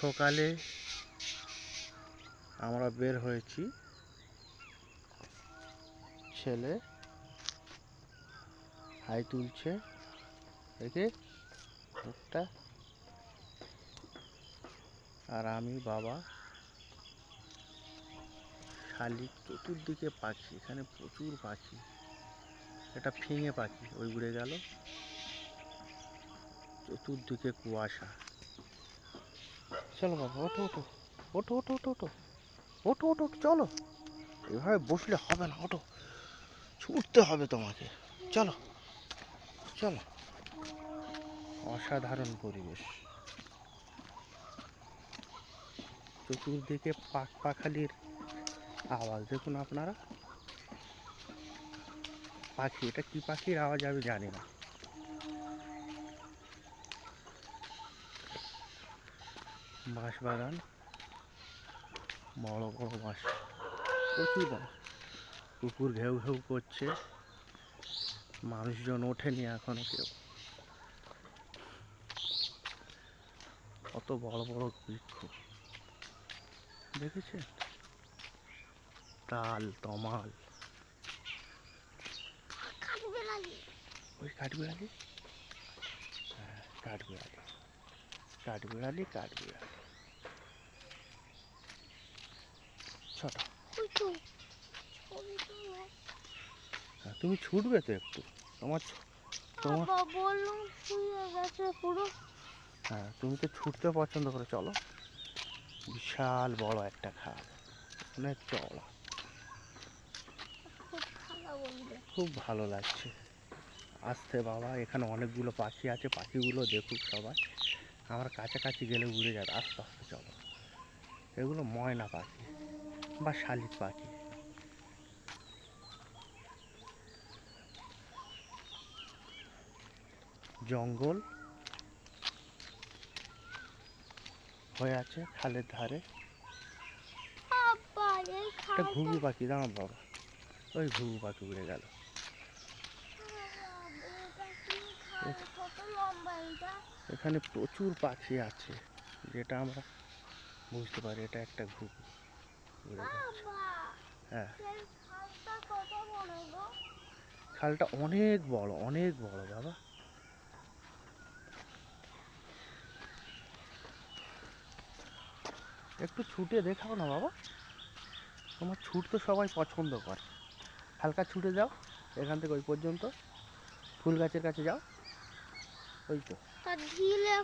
সকালে আমরা বের হয়েছি ছেলে হাই তুলছে দেখে মুখটা আর আমি বাবা শালিক চতুর্দিকে পাখি, এখানে প্রচুর পাখি। এটা ফিঙে পাখি, ওই উড়ে গেল। চতুর্দিকে কুয়াশা। চলো বাবা, ওঠো ওঠো। ওঠো ওঠো ওঠো ওঠো। ওঠো ওঠো চলো। এভাবে বসলে হবে না, ওঠো। ছুটতে হবে তোমাকে। চলো চলো। অসাধারণ পরিবেশ। চতুর্দিকে পাখ পাখালির আওয়াজ। দেখুন আপনারা। পাখি, এটা কি পাখির আওয়াজ আমি জানি না। বাঁশ বাগান বড় বড় বাঁশ। প্রচুর বাঁশ। কুকুর ঘেউ ঘেউ করছে। মানুষজন ওঠেনি এখনও কেউ। কত বড় বড় বৃক্ষ। দেখেছেন? তাল তমাল। ওই কাঠবিড়ালি? হ্যাঁ কাঠবিড়ালি। কাঠবিড়ালি কাঠবিড়ালি। ছোট। হ্যাঁ, তুমি ছুটবে তো একটু। তোমার তোমার পুরো। হ্যাঁ তুমি তো ছুটতে পছন্দ করে চলো। বিশাল বড় একটা খাল। অনেক চওড়া খুব ভালো খুব ভালো লাগছে। আসতে বাবা এখানে অনেকগুলো পাখি আছে পাখিগুলো দেখুক সবাই। আমার কাছাকাছি গেলে উড়ে যাবে। আস্তে আস্তে চলো। এগুলো ময়না পাখি। বা শালিক পাখি। জঙ্গল হয়ে আছে খালের ধারে। একটা ঘুঘু পাখি দাঁড়া বাবা। ওই ঘুঘু পাখি উড়ে গেল। এখানে প্রচুর পাখি আছে যেটা আমরা বুঝতে পারি এটা একটা ঘুঘু। হ্যাঁ খালটা অনেক বড় অনেক বড় বাবা। একটু ছুটে দেখাও না বাবা। তোমার ছুট তো সবাই পছন্দ করে। হালকা ছুটে যাও, এখান থেকে ওই পর্যন্ত। ফুল গাছের কাছে যাও। ওই তো। ঢিলে